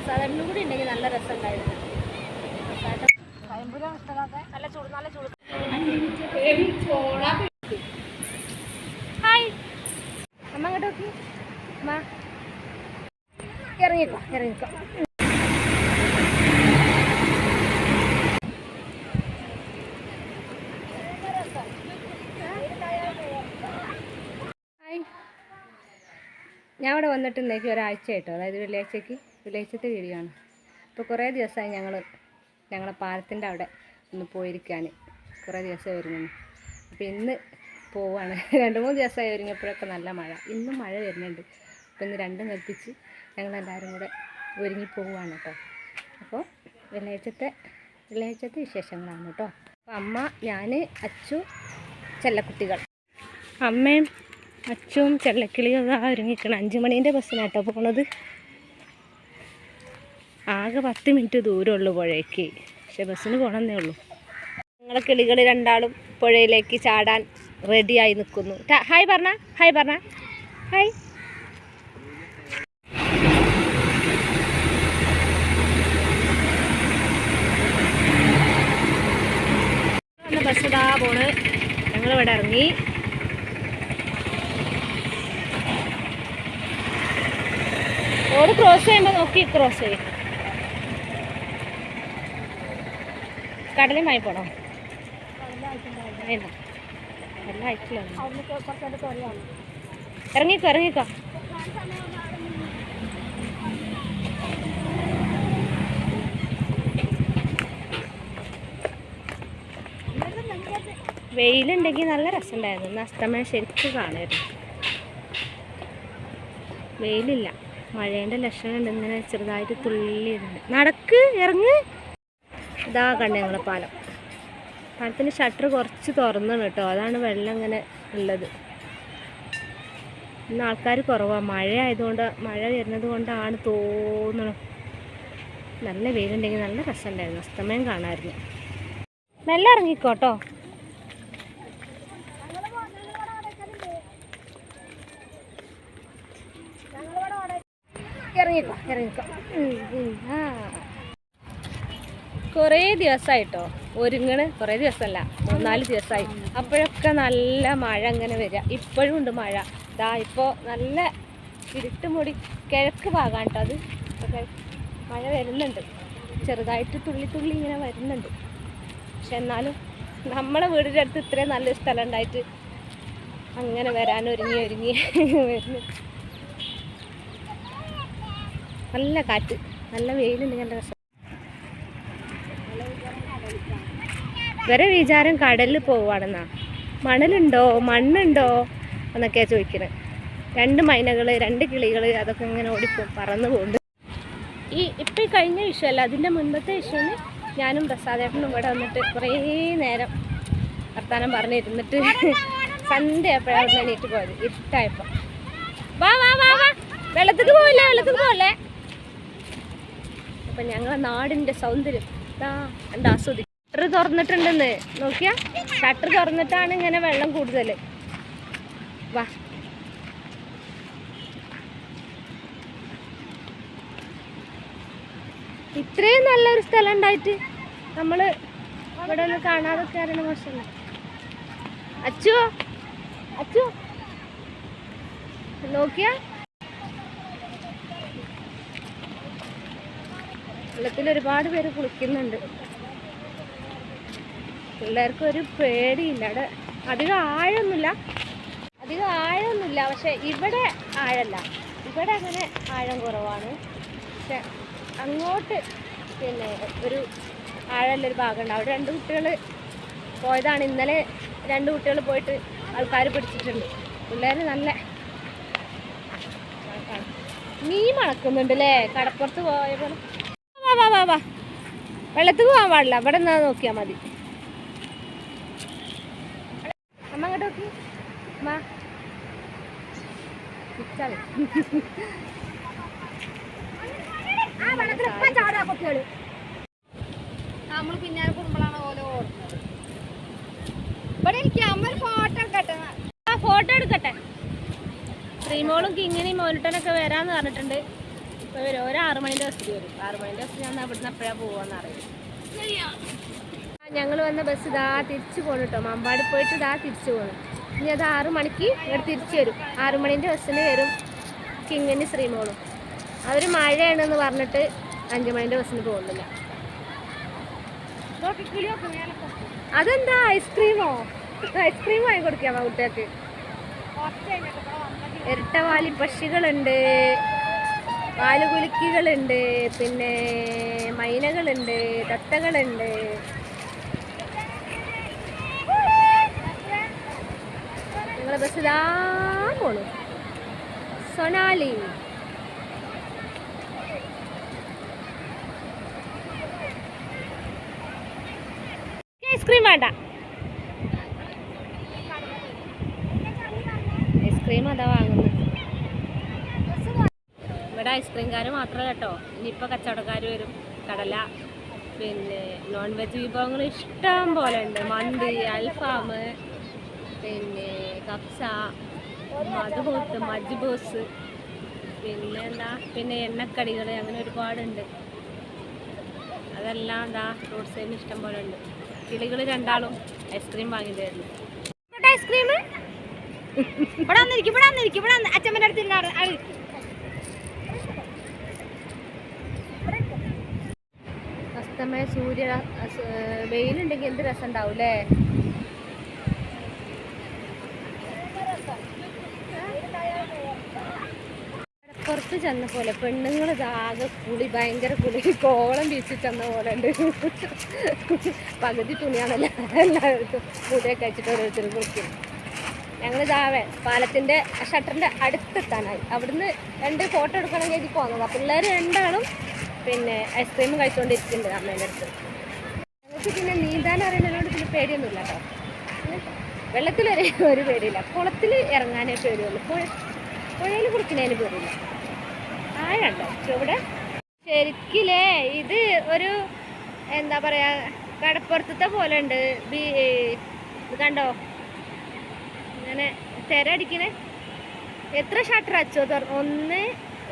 പ്രസാദനും കൂടി ഉണ്ടെങ്കിൽ നല്ല രസമുണ്ടായിരുന്നു. നല്ല ചൂട് നല്ല ചൂട്. ഹായ്. അമ്മ അങ്ങോട്ട് നോക്കി. അമ്മ. ഇറങ്ങിക്കോ ഇറങ്ങിക്കോ. ഞാൻ ഇവിടെ വന്നിട്ടുണ്ടെങ്കിൽ ഒരാഴ്ച ആയിട്ടോ അതായത് വെള്ളിയാഴ്ചക്ക്. വെള്ളിയാഴ്ചത്തെ വീഡിയോ ആണ് ഇപ്പോൾ കുറേ ദിവസമായി ഞങ്ങൾ ഞങ്ങളെ പാലത്തിന്റെ അവിടെ ഒന്ന് പോയിരിക്കാൻ കുറേ ദിവസമായി ഒരുങ്ങുന്നു. അപ്പോൾ ഇന്ന് പോവാണ്. രണ്ട് മൂന്ന് ദിവസമായി ഒരുങ്ങിയപ്പോഴൊക്കെ നല്ല മഴ. ഇന്നും മഴ വരുന്നുണ്ട്. അപ്പോൾ ഇന്ന് രണ്ടും കൽപ്പിച്ച് ഞങ്ങളെല്ലാവരും കൂടെ ഒരുങ്ങി പോവുകയാണ് കേട്ടോ അപ്പോൾ വെള്ളിയാഴ്ചത്തെ വെള്ളിയാഴ്ചത്തെ വിശേഷങ്ങളാണ് കേട്ടോ അപ്പോൾ അമ്മ ഞാൻ അച്ചു ചെല്ലക്കുട്ടികൾ. അമ്മയും അച്ചും ചെല്ലക്കിളിയും ഒരുങ്ങിക്കണം അഞ്ച് മണീന്റെ ബസ്സിനാട്ടോ പോണത്. ആകെ പത്ത് മിനിറ്റ് ദൂരമുള്ളൂ പുഴയ്ക്ക്. പക്ഷെ ബസ്സിന് പോകണമെന്നേ ഉള്ളൂ. ഞങ്ങളെ കിളികൾ രണ്ടാളും പുഴയിലേക്ക് ചാടാൻ റെഡിയായി നിൽക്കുന്നു. ഹായ് പറഞ്ഞ ഹായ് പറഞ്ഞ ഹായ്. ബസ് ഇതാ പോണ്. ഞങ്ങളിവിടെ ഇറങ്ങി. റോഡ് ക്രോസ് ചെയ്യുമ്പോൾ നോക്കി ക്രോസ് ചെയ്യും. പോണോ? വേണ്ട എല്ലാം ആയിട്ടില്ല. ഇറങ്ങിക്കോ ഇറങ്ങിക്കോ. വെയിലുണ്ടെങ്കിൽ നല്ല രസമുണ്ടായിരുന്നു. ഇന്ന് അസ്തമയം ശരിക്കും കാണായിരുന്നു വെയിലില്ല. മഴേന്റെ ലക്ഷണമുണ്ട്. ഇങ്ങനെ ചെറുതായിട്ട് തുള്ളിയിട്ടുണ്ട് നടക്ക് ഇറങ്ങ്. ഇതാ കണ്ട ഞങ്ങളെ പാലം. പാലത്തിന്റെ ഷട്ടർ കുറച്ച് തുറന്നാണ് കേട്ടോ. അതാണ് വെള്ളം ഇങ്ങനെ ഉള്ളത്. ഇന്ന് ആൾക്കാർ കുറവാണ് മഴ ആയതുകൊണ്ട് മഴ വരുന്നത് കൊണ്ടാണ് തോന്നണം. നല്ല വെയിലുണ്ടെങ്കിൽ നല്ല രസമുണ്ടായിരുന്നു. അസ്തമയം കാണാമായിരുന്നു. നല്ല ഇറങ്ങിക്കോട്ടോ. ഇറങ്ങിക്കോ ഇറങ്ങിക്കോ. ആ. കുറേ ദിവസമായിട്ടോ ഒരുങ്ങണ്. കുറേ ദിവസമല്ല മൂന്നാൽ ദിവസമായി അപ്പോഴൊക്കെ നല്ല മഴ അങ്ങനെ വരിക. ഇപ്പോഴും ഉണ്ട് മഴ. ഇതാ ഇപ്പോൾ നല്ല ഇരുട്ട് മുടി കിഴക്ക് ഭാഗമാണ് കേട്ടോ അത്. മഴ വരുന്നുണ്ട്. ചെറുതായിട്ട് തുള്ളി തുള്ളി ഇങ്ങനെ വരുന്നുണ്ട്. പക്ഷെ എന്നാലും നമ്മളെ വീടിന്റെ അടുത്ത് ഇത്രയും നല്ലൊരു സ്ഥലം ഉണ്ടായിട്ട് അങ്ങനെ വരാൻ ഒരുങ്ങി ഒരുങ്ങി വരുന്നു. നല്ല കാറ്റ്. നല്ല വെയിലുണ്ട് നല്ല ഇവരെ വിചാരം കടലിൽ പോവാണെന്നാ മണലുണ്ടോ? മണ്ണുണ്ടോ? എന്നൊക്കെയാ ചോദിക്കുന്നത് രണ്ട് മൈനകൾ രണ്ട് കിളികൾ അതൊക്കെ ഇങ്ങനെ ഓടിപ്പോ പറന്നു പോകുന്നുണ്ട് ഈ ഇപ്പം കഴിഞ്ഞ വിഷയമല്ല അതിന്റെ മുൻപത്തെ വിഷുവിന് ഞാനും പ്രസാദേട്ടനും ഇവിടെ വന്നിട്ട് കുറേ നേരം വർത്താനം പറഞ്ഞിരുന്നിട്ട് സൺഡേ അപ്പോഴാണ് എണീറ്റ് പോയത്. ഇരുട്ടായപ്പോൾ വാ വാ വാ വാ. വെള്ളത്തിൽ പോവില്ല വെള്ളത്തിൽ പോവല്ലേ? അപ്പം ഞങ്ങളെ നാടിന്റെ സൗന്ദര്യം എന്താ എന്താ ആസ്വദിക്കും തുറന്നിട്ടുണ്ടെന്ന്. നോക്കിയാ? ഷട്ടർ തുറന്നിട്ടാണ് ഇങ്ങനെ വെള്ളം കൂടുതൽ വാ. ഇത്രയും നല്ലൊരു സ്ഥലം ഉണ്ടായിട്ട് നമ്മൾ ഇവിടെ ഒന്ന് കാണാതെ കയറണ മോശമല്ല അച്ചു അച്ചു നോക്കിയാ? വെള്ളത്തിൽ ഒരുപാട് പേര് കുളിക്കുന്നുണ്ട്. പിള്ളേർക്ക് ഒരു പേടിയില്ല. അവിടെ അധികം ആഴമൊന്നുമില്ല. അധികം ആഴമൊന്നുമില്ല. പക്ഷെ ഇവിടെ ആഴല്ല ഇവിടെ അങ്ങനെ ആഴം കുറവാണ്. പക്ഷെ അങ്ങോട്ട് പിന്നെ ഒരു ആഴമുള്ളൊരു ഭാഗമുണ്ട്. അവിടെ രണ്ട് കുട്ടികൾ പോയതാണ്. ഇന്നലെ രണ്ട് കുട്ടികൾ പോയിട്ട് ആൾക്കാർ പിടിച്ചിട്ടുണ്ട്. പിള്ളേർ നല്ല മീൻ മണക്കുന്നുണ്ട് അല്ലേ? കടപ്പുറത്ത് പോയ പോലെ വാ വാ വാ വാ. വെള്ളത്തിൽ പോകാൻ പാടില്ല. ഇവിടെ നിന്നാ നോക്കിയാൽ മതി. അമ്മ വെള്ളത്തിൽ നോക്കി ചാടുക കുട്ടികൾ നമ്മൾ പിന്നാലെ കുടുംബളാണ് ഓരോ ഓടുന്നത്. ഇവിടെ എനിക്ക് അമ്മ ഫോട്ടോ എടുക്കട്ടെ? ആ ഫോട്ടോ എടുക്കട്ടെ? ശ്രീമോളും കിങ്ങിനെയും മോനിട്ടനൊക്കെ വരാന്ന് പറഞ്ഞിട്ടുണ്ട്. ഇപ്പോൾ വരും. ഒരു ആറുമണിന്റെ ബസ്സിൽ വരും. ആറുമണിന്റെ ഞാൻ അവിടുന്ന് എപ്പോഴാണ് പോവാന്ന് അറിയില്ല. ഞങ്ങൾ വന്ന ബസ് ഇതാ തിരിച്ചു പോകണം കേട്ടോ മമ്പാടി പോയിട്ട് ഇതാ തിരിച്ചു പോകണം ഇനി അത് ആറു മണിക്ക് ഇവിടെ തിരിച്ചു വരും. ആറു മണീന്റെ ബസ്സിന് വരും കിങ്ങിന് ശ്രീമോളും. അവർ മഴയാണെന്ന് പറഞ്ഞിട്ട് അഞ്ചു മണീന്റെ ബസ്സിന് പോകുന്നില്ല. അതെന്താ? ഐസ്ക്രീമോ ഐസ്ക്രീം വാങ്ങി കൊടുക്കാമോ കുട്ടികൾക്ക്? ഇരട്ടവാലി പക്ഷികളുണ്ട് വാലുകുലുക്കികളുണ്ട് പിന്നെ മൈനകളുണ്ട് തത്തകളുണ്ട്. ബസ് ഇതാ പോണു സൊനാലി ഐസ്ക്രീം വേണ്ട ഐസ്ക്രീം അതാ വാങ്ങുന്നത് ഇവിടെ ഐസ്ക്രീംകാർ മാത്രമല്ല കേട്ടോ ഇനിയിപ്പോൾ കച്ചവടക്കാർ വരും. കടല പിന്നെ നോൺ വെജ് വിഭവങ്ങൾ ഇഷ്ടം പോലെ ഉണ്ട്. മന്തി അൽഫാം പിന്നെ കപ്സ മധുബൂത്ത് മജ്ബൂസ് പിന്നെ എന്താ പിന്നെ എണ്ണക്കടികൾ അങ്ങനെ ഒരുപാടുണ്ട്. അതെല്ലാം എന്താ റോഡ് സൈഡിൽ ഇഷ്ടം പോലെ ഉണ്ട്. കിളികൾ രണ്ടാളും ഐസ്ക്രീം വാങ്ങി തരുന്നു. ഐസ്ക്രീം ഇവിടെ വന്നിരിക്കും ഇവിടെ വന്നിരിക്കും ഇവിടെ വന്ന് അച്ഛമ്മന്റെ അടുത്ത് ഇരുന്നാ അവിടെ- അവിടെ ഇരിക്ക്. അസ്തമയ സൂര്യ വെയിലുണ്ടെങ്കിൽ എന്ത് രസം ഉണ്ടാവും അല്ലേ ചെന്ന പോലെ പെണ്ണുങ്ങൾ ആകെ കുളി ഭയങ്കര കുളി. കോളം വീശി ചെന്ന പോലെ ഉണ്ട്. പകുതി തുണിയാണല്ലോ എല്ലാവർക്കും മുടിയൊക്കെ വെച്ചിട്ട് ഓരോരുത്തർ കുളിക്കും ഞങ്ങൾ ഇതാവേ പാലത്തിന്റെ ഷട്ടറിന്റെ അടുത്തെത്താനായി. അവിടുന്ന് രണ്ട് ഫോട്ടോ എടുക്കണം കരുതി പോകുന്നതാണ് പിള്ളേർ രണ്ടാളും പിന്നെ ഐസ്ക്രീം കഴിച്ചുകൊണ്ടിരിക്കുന്നുണ്ട് അമ്മേന്റെ അടുത്ത്. ഞങ്ങൾക്ക് പിന്നെ നീന്താൻ അറിയുന്നതിനോട് പിന്നെ പേടിയൊന്നുമില്ല കേട്ടോ. വെള്ളത്തിലൊരു ഒരു പേടിയില്ല. കുളത്തിൽ ഇറങ്ങാനേ പേടിയുള്ളൂ. പുഴ പുഴയിൽ കുളിക്കുന്നതിന് പേടിയില്ല. ആഴണ്ടോ ചുവടെ? ശരിക്കില്ലേ ഇത് ഒരു എന്താ പറയാ കടപ്പുറത്തത്തെ പോലെ ഉണ്ട് ബി- കണ്ടോ? ഇങ്ങനെ തിര അടിക്കണേ. എത്ര ഷട്ടർ അച്ചോ തുറന്നു? ഒന്ന്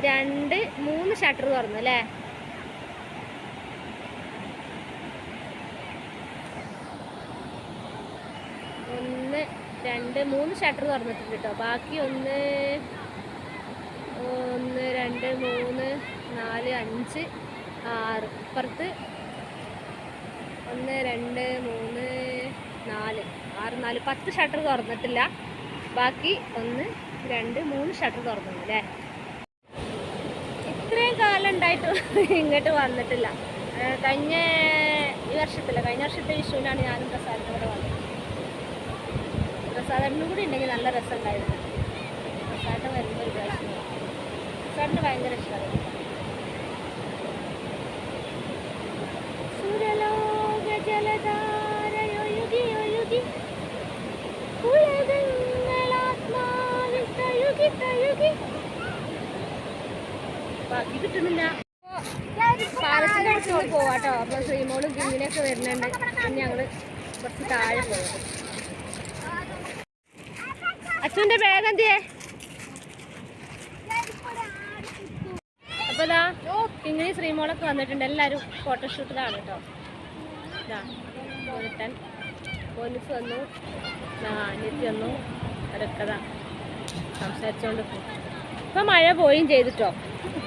രണ്ട് മൂന്ന് ഷട്ടർ തുറന്നു അല്ലേ? ഒന്ന് രണ്ട് മൂന്ന് ഷട്ടർ തുറന്നിട്ടുണ്ട് കേട്ടോ. ബാക്കി ഒന്ന് ഒന്ന് രണ്ട് മൂന്ന് നാല് അഞ്ച് ആറ് ഇപ്പുറത്ത് ഒന്ന് രണ്ട് മൂന്ന് നാല് ആറ് നാല്. പത്ത് ഷട്ടർ തുറന്നിട്ടില്ല. ബാക്കി ഒന്ന് രണ്ട് മൂന്ന് ഷട്ടർ തുറന്നു അല്ലേ? ഇത്രയും കാലം ഉണ്ടായിട്ട് ഇങ്ങോട്ട് വന്നിട്ടില്ല. കഴിഞ്ഞ ഈ വർഷത്തില്ല. കഴിഞ്ഞ വർഷത്തെ വിഷുവിനാണ് ഞാനും പ്രസാദത്തിന് കൂടെ വന്നത്. പ്രസാദനും കൂടി ഉണ്ടെങ്കിൽ നല്ല രസമുണ്ടായിരുന്നു. പ്രസാദം വരുമ്പോൾ ഒരു പ്രാവശ്യം പ്രസാദിന് ഭയങ്കര ഇഷ്ടമാണ്. സുരലോക ജലധാരയൊഴുകി ഒഴുകി ഉലകങ്ങളാത്മാവിൽ തഴുകി. തഴുകി ബാക്കി കിട്ടുന്നില്ല പാലത്തിന്റെ അടുത്ത് പോവാട്ടോ അപ്പൊ ശ്രീമോളും കിങ്ങിനെയൊക്കെ വരുന്നുണ്ട്. ഞങ്ങൾ കുറച്ച് താഴെ പോകും അച്ഛന്റെ ബാഗ് എന്തിയേ? അപ്പൊ ഇതാ കിങ്ങിണി ശ്രീമോളൊക്കെ വന്നിട്ടുണ്ട്. എല്ലാരും ഫോട്ടോഷൂട്ടിലാണ് കേട്ടോ ഇതാ പോലീസ് വന്നു. അനിയത്തി വന്നു. അവരൊക്കെ സംസാരിച്ചോണ്ട് ഇപ്പൊ മഴ പോയും ചെയ്തിട്ടോ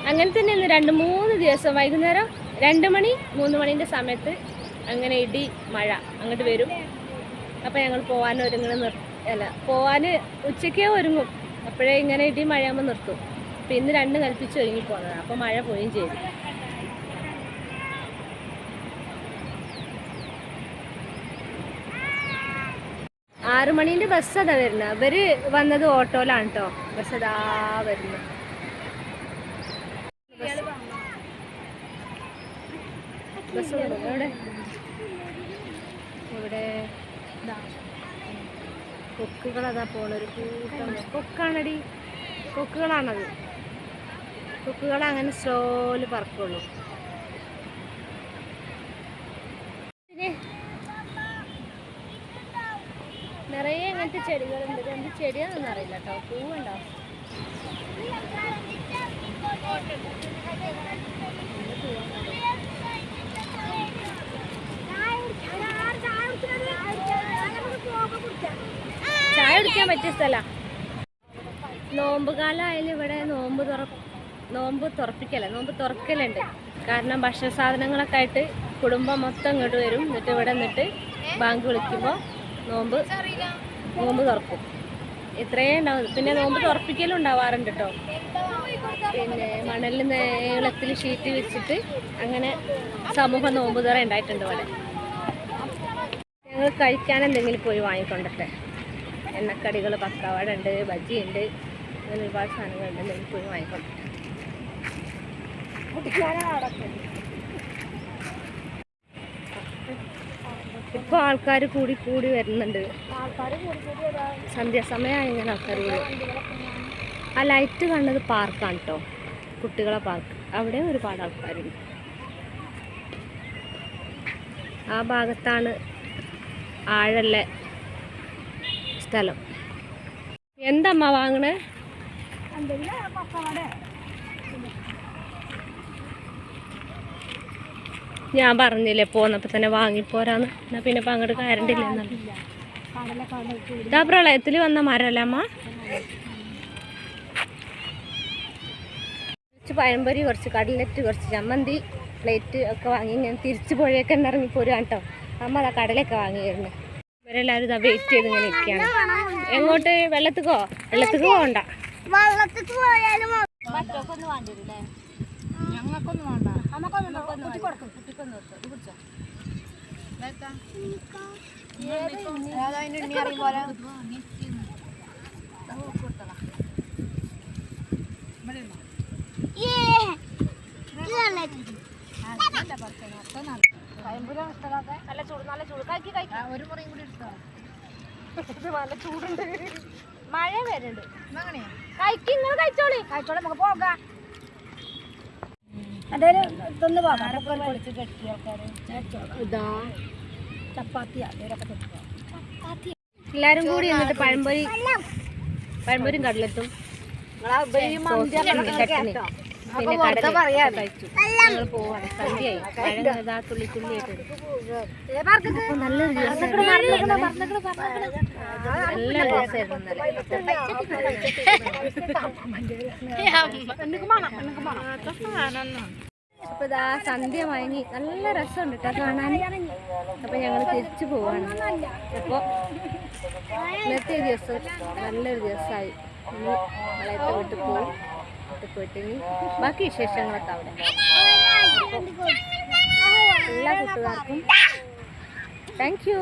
അങ്ങനെ തന്നെ ഇന്ന് രണ്ട് മൂന്ന് ദിവസം വൈകുന്നേരം രണ്ട് മണി മൂന്ന് മണീന്റെ സമയത്ത് അങ്ങനെ ഇടി മഴ അങ്ങോട്ട് വരും. അപ്പോൾ ഞങ്ങൾ പോകാൻ ഒരുങ്ങണ നിർ അല്ല പോവാന് ഉച്ചയ്ക്കേ ഒരുങ്ങും. അപ്പോഴേ ഇങ്ങനെ ഇടി മഴയാകുമ്പോൾ നിർത്തും. അപ്പം ഇന്ന് രണ്ട് കൽപ്പിച്ച് ഒരുങ്ങി പോകുന്നത് അപ്പം മഴ പോയും ചെയ്തു. ആറുമണീന്റെ ബസ് അതാ വരുന്നത് ഇവർ വന്നത് ഓട്ടോയിലാണ് കേട്ടോ ബസ് അതാ വരുന്നത് ബസ് എവിടെ? ഇവിടെ ദാ. കൊക്കുകളതാ പോണൊരു കൂട്ടം. കൊക്കാണടി. കൊക്കുകളാണത്. കൊക്കുകൾ അങ്ങനെ സ്ലോൽ പറക്കുള്ളൂ നിറയെ അങ്ങനത്തെ ചെടികളുണ്ട്. രണ്ട് എന്ത് ചെടിയാണെന്നൊന്നും അറിയില്ല കേട്ടോ. പൂവുണ്ടോ? ചായ കുടിക്കാൻ പറ്റിയ സ്ഥല. നോമ്പ് കാലമായാലും ഇവിടെ നോമ്പ് തുറ നോമ്പ് തുറപ്പിക്കല നോമ്പ് തുറക്കലുണ്ട്. കാരണം ഭക്ഷണ സാധനങ്ങളൊക്കെ ആയിട്ട് കുടുംബം മൊത്തം ഇങ്ങോട്ട് വരും. എന്നിട്ട് ഇവിടെ നിന്നിട്ട് ബാങ്ക് വിളിക്കുമ്പോൾ നോമ്പ് നോമ്പ് തുറക്കും. ഇത്രയേ ഉണ്ടാവും പിന്നെ നോമ്പ് തുറപ്പിക്കലും ഉണ്ടാവാറുണ്ട് കേട്ടോ. പിന്നെ മണലിൽ നീളത്തിൽ ഷീറ്റ് വെച്ചിട്ട് അങ്ങനെ സമൂഹ നോമ്പ് തുറ ഉണ്ടായിട്ടുണ്ട് ഇവിടെ. ഞങ്ങൾ കഴിക്കാൻ എന്തെങ്കിലും പോയി വാങ്ങിക്കൊണ്ടട്ടെ. എണ്ണക്കടികൾ പക്കവട ഉണ്ട് ബജ്ജി ഉണ്ട്. അങ്ങനെ ഒരുപാട് സാധനങ്ങളുണ്ട് എന്തെങ്കിലും പോയി വാങ്ങിക്കൊണ്ടട്ടെ. ഇപ്പോൾ ആൾക്കാർ കൂടി കൂടി വരുന്നുണ്ട്. സന്ധ്യാസമയമായി ഇങ്ങനെ ആൾക്കാർ ആ ലൈറ്റ് കണ്ടത് പാർക്കാണ് കേട്ടോ കുട്ടികളെ പാർക്ക് അവിടെ ഒരുപാട് ആൾക്കാരുണ്ട്. ആ ഭാഗത്താണ് ആഴല്ല സ്ഥലം. എന്തമ്മ വാങ്ങണേ? ഞാൻ പറഞ്ഞില്ലേ പോന്നപ്പോ തന്നെ വാങ്ങിപ്പോരാന്ന്. എന്നാ പിന്നെ ഇപ്പൊ അങ്ങോട്ട് കയറണ്ടില്ല എന്നല്ല ഇതാ പ്രളയത്തിൽ വന്ന മരല്ലമ്മ കുറച്ച് പഴംപൊരി കുറച്ച് കടലറ്റ് കുറച്ച് ചമ്മന്തി പ്ലേറ്റ് ഒക്കെ വാങ്ങി ഞാൻ തിരിച്ചു പുഴയൊക്കെ ഇറങ്ങി പോരുവാണ് കേട്ടോ അമ്മ അതാ കടലൊക്കെ വാങ്ങിയിരുന്നു. ഇവരെല്ലാവരും ഇതാ വെയിറ്റ് ചെയ്ത് ഇങ്ങനെ ഇരിക്കുകയാണ്. എങ്ങോട്ട്? വെള്ളത്തിക്കോ? വെള്ളത്തിക്ക് പോകണ്ട. പോയാലും ഞങ്ങൾക്കൊന്നും വേണ്ട കഴിക്കി കഴിക്കി ഒരു മുറിയും കൂടി നല്ല ചൂടുണ്ട് മഴ വരുന്നുണ്ട് കഴിക്കോളി കഴിക്കും നിങ്ങൾ കഴിച്ചോളെ നമുക്ക് പോകാം ഇതൊന്ന് പൊളിച്ച് ആൾക്കാർ ചപ്പാത്തി അതേലൊക്കെ ചപ്പാത്തി. എല്ലാരും കൂടി എന്നിട്ട് പഴംപൊരി പഴംപൊരിയും കടലത്തും. ചട്നി. പിന്നെ കടല കഴിച്ചു ഞങ്ങൾ പോവാണ് സന്ധ്യയായി പഴം ഇതാ തുള്ളി തുള്ളി നല്ല നല്ല ഇന്നലെ അപ്പൊ ഇതാ സന്ധ്യ മയങ്ങി നല്ല രസമുണ്ട് കേട്ടോ കാണാൻ അപ്പൊ ഞങ്ങൾ തിരിച്ചു പോവാണ് അപ്പൊ ഇന്നത്തെ ദിവസം നല്ലൊരു ദിവസമായി ഇനി വളയത്തെ വീട്ടിൽ പോകും പോയിട്ട് ബാക്കി വിശേഷങ്ങളൊക്കെ അവിടെ. എല്ലാ കൂട്ടുകാർക്കും താങ്ക് യു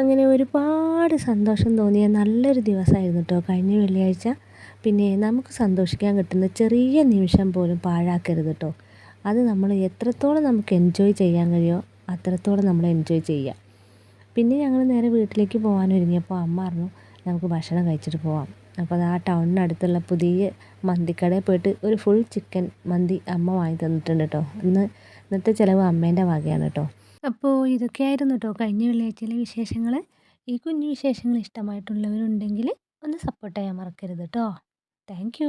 അങ്ങനെ ഒരുപാട് സന്തോഷം തോന്നിയ നല്ലൊരു ദിവസമായിരുന്നു കേട്ടോ കഴിഞ്ഞ വെള്ളിയാഴ്ച പിന്നെ നമുക്ക് സന്തോഷിക്കാൻ കിട്ടുന്ന ചെറിയ നിമിഷം പോലും പാഴാക്കരുത് കേട്ടോ അത് നമ്മൾ എത്രത്തോളം നമുക്ക് എൻജോയ് ചെയ്യാൻ കഴിയുമോ അത്രത്തോളം നമ്മൾ എൻജോയ് ചെയ്യുക പിന്നെ ഞങ്ങൾ നേരെ വീട്ടിലേക്ക് പോകാൻ ഒരുങ്ങിയപ്പോൾ അമ്മ പറഞ്ഞു നമുക്ക് ഭക്ഷണം കഴിച്ചിട്ട് പോവാം. അപ്പോൾ അത് ആ ടൗണിനടുത്തുള്ള പുതിയ മന്തിക്കടയിൽ പോയിട്ട് ഒരു ഫുൾ ചിക്കൻ മന്തി അമ്മ വാങ്ങി തന്നിട്ടുണ്ട് കേട്ടോ ഇന്ന് ഇന്നത്തെ ചിലവ് അമ്മേന്റെ വകയാണ് കേട്ടോ അപ്പോൾ ഇതൊക്കെയായിരുന്നു കേട്ടോ കഴിഞ്ഞ വെള്ളിയാഴ്ചയിലെ വിശേഷങ്ങൾ ഈ കുഞ്ഞു വിശേഷങ്ങൾ ഇഷ്ടമായിട്ടുള്ളവരുണ്ടെങ്കിൽ ഒന്ന് സപ്പോർട്ട് ചെയ്യാൻ മറക്കരുത് കേട്ടോ താങ്ക്